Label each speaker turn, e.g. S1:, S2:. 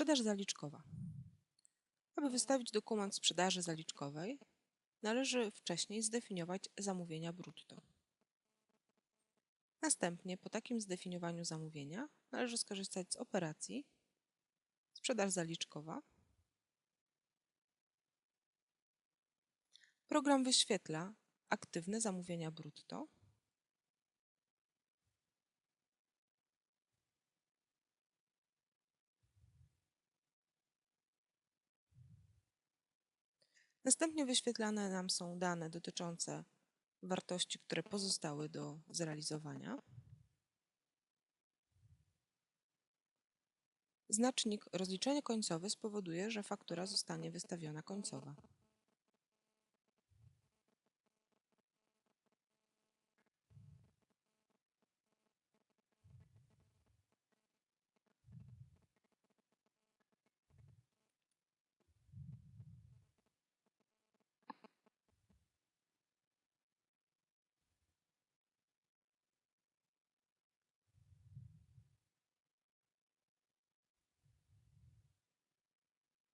S1: Sprzedaż zaliczkowa. Aby wystawić dokument sprzedaży zaliczkowej, należy wcześniej zdefiniować zamówienia brutto. Następnie po takim zdefiniowaniu zamówienia należy skorzystać z operacji sprzedaż zaliczkowa. Program wyświetla aktywne zamówienia brutto Następnie wyświetlane nam są dane dotyczące wartości, które pozostały do zrealizowania. Znacznik rozliczenie końcowe spowoduje, że faktura zostanie wystawiona końcowa.